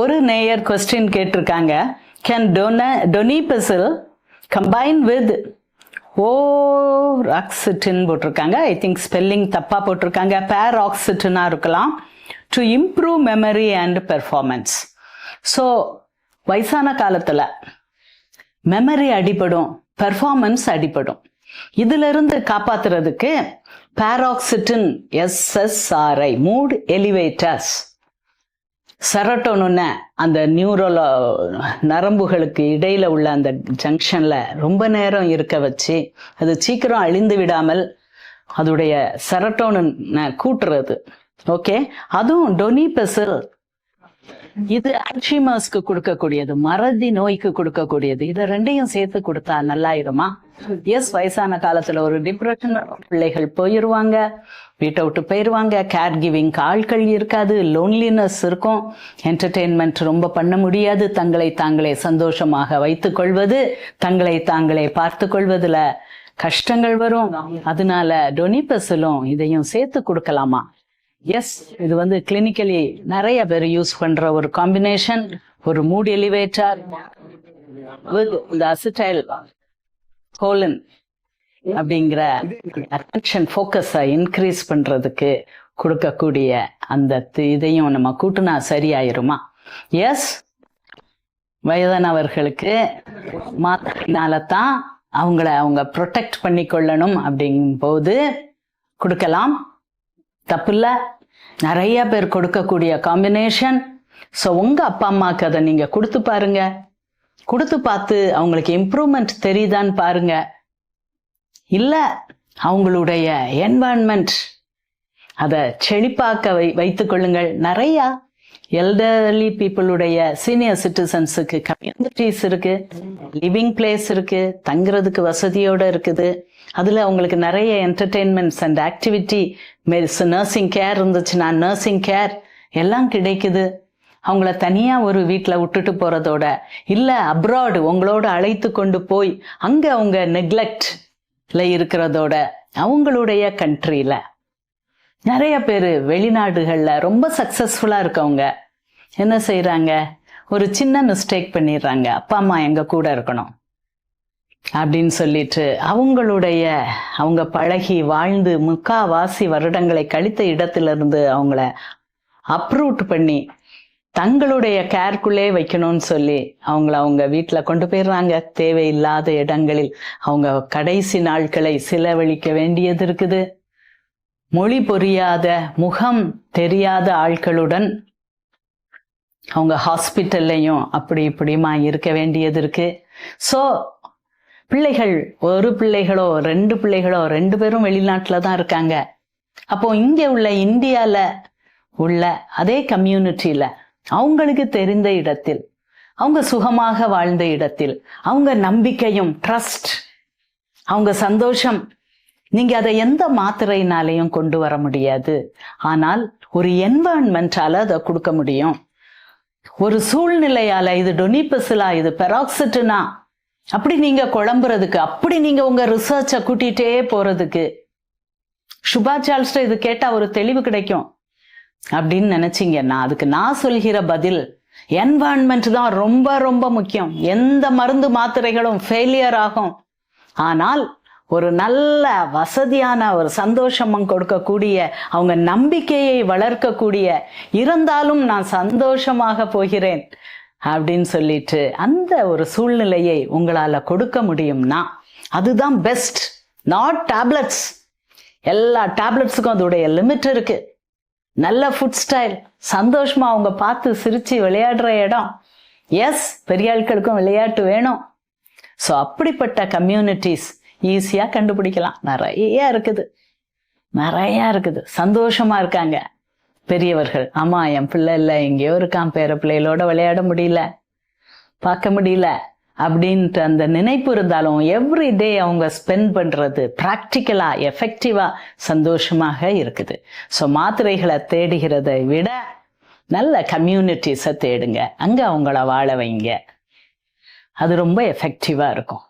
ஒரு நேயர் கொஸ்டின் கேட்டிருக்காங்க. கேன் டொன டொனிபெசில் கம்பைன் வித் ஓ ஆக்சிட்டின் போட்டிருக்காங்க. ஐ திங்க் ஸ்பெல்லிங் தப்பாக போட்டிருக்காங்க. பேர் ஆக்சிட்டனாக இருக்கலாம். To improve memory and performance so வயசான காலத்தில் மெமரி அடிபடும் பெர்ஃபார்மன்ஸ் அடிபடும். இதிலிருந்து காப்பாத்துறதுக்கு பேராக்சிட்டின் எஸ்எஸ்ஆர்ஐ மூட் எலிவேட்டர்ஸ் செரட்டோனுன்னு அந்த நியூரல நரம்புகளுக்கு இடையில உள்ள அந்த ஜங்ஷன்ல ரொம்ப நேரம் இருக்க வச்சு அது சீக்கிரம் அழிந்து விடாமல் அதோடைய செரட்டோனு கூட்டுறது. ஓகே அதுவும் டொனிபெசில் இது அல்ஷிமாஸ்க்கு கொடுக்கக்கூடியது மறதி நோய்க்கு கொடுக்கக்கூடியது. இதை ரெண்டையும் சேர்த்து கொடுத்தா நல்லாயிருமா? எஸ் வயசான காலத்துல ஒரு டிப்ரெஷன் பிள்ளைகள் போயிருவாங்க வீட்டை விட்டு போயிருவாங்க கேர் கிவிங் ஆட்கள் இருக்காது லோன்லினஸ் இருக்கும். என்டர்டெயின்மெண்ட் ரொம்ப பண்ண முடியாது. தங்களை தாங்களே சந்தோஷமாக வைத்துக் கொள்வது தங்களை தாங்களே பார்த்து கொள்வதுல கஷ்டங்கள் வரும். அதனால டொனிபஸிலும் இதையும் சேர்த்து கொடுக்கலாமா? எஸ் இது வந்து கிளினிக்கலி நிறைய பேர் யூஸ் பண்ற ஒரு காம்பினேஷன் ஒரு மூட் எலிவேட்டர் இந்த அசிட்டைல் கோலன் அப்படிங்கிற அட்டென்ஷன் ஃபோக்கஸை இன்க்ரீஸ் பண்றதுக்கு கொடுக்கக்கூடிய அந்த இதையும் நம்ம கூட்டினா சரியாயிருமா? எஸ் வயதானவர்களுக்கு மாத்திரைனால தான் அவங்கள அவங்க ப்ரொடெக்ட் பண்ணி கொள்ளணும் அப்படிங்கும் போது கொடுக்கலாம். தப்பில்ல. நிறைய பேர் கொடுக்கக்கூடிய காம்பினேஷன் ஸோ உங்க அப்பா அம்மாவுக்கு அதை நீங்கள் கொடுத்து பாருங்க. கொடுத்து பார்த்து அவங்களுக்கு இம்ப்ரூவ்மெண்ட் தெரியுதான்னு பாருங்க. இல்ல அவங்களுடைய என்வான்மெண்ட் அதை செழிப்பாக்க வை வைத்துக்கொள்ளுங்கள் கொள்ளுங்கள். எல்டர்லி பீப்புளுடைய சீனியர் சிட்டிசன்ஸுக்கு கம்யூனிட்டிஸ் இருக்கு லிவிங் பிளேஸ் இருக்கு தங்குறதுக்கு வசதியோட இருக்குது. அதில் அவங்களுக்கு நிறைய entertainments and activity nursing care இருந்துச்சுன்னா நர்சிங் கேர் எல்லாம் கிடைக்குது. அவங்கள தனியாக ஒரு வீட்டில் விட்டுட்டு போகிறதோட இல்லை அப்ராடு உங்களோட அழைத்து கொண்டு போய் அங்கே அவங்க நெக்லெக்ட்ல இருக்கிறதோட அவங்களுடைய கண்ட்ரியில் நிறைய பேர் வெளிநாடுகளில் ரொம்ப சக்ஸஸ்ஃபுல்லாக இருக்கவங்க. என்ன செய்கிறாங்க ஒரு சின்ன மிஸ்டேக் பண்ணிடுறாங்க அப்பா அம்மா எங்கள் கூட இருக்கணும். அப்படின்னு சொல்லிட்டு அவங்களுடைய அவங்க பழகி வாழ்ந்து முக்காவாசி வருடங்களை கழித்த இடத்திலிருந்து அவங்கள அப்ரூட் பண்ணி தங்களுடைய கேர்க்குள்ளே வைக்கணும்னு சொல்லி அவங்கள அவங்க வீட்டில் கொண்டு போயிடுறாங்க தேவையில்லாத இடங்களில் அவங்க கடைசி நாட்களை செலவழிக்க வேண்டியது இருக்குது. மொழி புரியாத முகம் தெரியாத ஆட்களுடன் அவங்க ஹாஸ்பிட்டல்லையும் அப்படி இப்படிமா இருக்க வேண்டியது இருக்கு. ஸோ பிள்ளைகள் ஒரு பிள்ளைகளோ ரெண்டு பிள்ளைகளோ ரெண்டு பேரும் வெளிநாட்டில் தான் இருக்காங்க. அப்போ இங்கே உள்ள இந்தியால உள்ள அதே கம்யூனிட்டியில் அவங்களுக்கு தெரிந்த இடத்தில் அவங்க சுகமாக வாழ்ந்த இடத்தில் அவங்க நம்பிக்கையும் ட்ரஸ்ட் அவங்க சந்தோஷம் நீங்க அதை எந்த மாத்திரையினாலையும் கொண்டு வர முடியாது. ஆனால் ஒரு என்வரன்மெண்டால அதை கொடுக்க முடியும். ஒரு சூழ்நிலையால இது டொனிபசிலா இது பெராக்சிட்டுனா அப்படி நீங்க குழம்புறதுக்கு அப்படி நீங்க உங்க ரிசர்ச்சை கூட்டிகிட்டே போறதுக்கு. சுபா சால்ஸ்ட இது கேட்டா ஒரு தெளிவு கிடைக்கும். அப்படின்னு நினைச்சிங்கன்னா அதுக்கு நான் சொல்கிற பதில் என்வாயன்மெண்ட் தான் ரொம்ப ரொம்ப முக்கியம். எந்த மருந்து மாத்திரைகளும் ஃபெயிலியர் ஆகும். ஆனால் ஒரு நல்ல வசதியான ஒரு சந்தோஷமும் கொடுக்கக்கூடிய அவங்க நம்பிக்கையை வளர்க்கக்கூடிய இருந்தாலும் நான் சந்தோஷமாக போகிறேன் அப்படின்னு சொல்லிட்டு அந்த ஒரு சூழ்நிலையை உங்களால் கொடுக்க முடியும்னா அதுதான் பெஸ்ட் நாட் டேப்லெட்ஸ் எல்லா டேப்லெட்ஸுக்கும் அதோடைய லிமிட் இருக்கு. நல்ல ஃபுட் ஸ்டைல் சந்தோஷமா அவங்க பார்த்து சிரிச்சு விளையாடுற இடம். எஸ் பெரிய ஆட்களுக்கும் விளையாட்டு வேணும். ஸோ அப்படிப்பட்ட கம்யூனிட்டிஸ் ஈஸியாக கண்டுபிடிக்கலாம். நிறைய இருக்குது. நிறையா இருக்குது. சந்தோஷமாக இருக்காங்க பெரியவர்கள். ஆமாம் என் பிள்ளை இல்லை. எங்கேயோ இருக்கான். பேர பிள்ளைகளோட விளையாட முடியல. பார்க்க முடியல. அப்படின்ட்டு அந்த நினைப்பு இருந்தாலும் எவ்ரி டே அவங்க ஸ்பெண்ட் பண்ணுறது ப்ராக்டிக்கலாக எஃபெக்டிவாக சந்தோஷமாக இருக்குது. ஸோ மாத்திரைகளை தேடுகிறதை விட நல்ல கம்யூனிட்டிஸை தேடுங்க. அங்கே அவங்கள வாழ வைங்க. அது ரொம்ப எஃபெக்டிவாக இருக்கும்.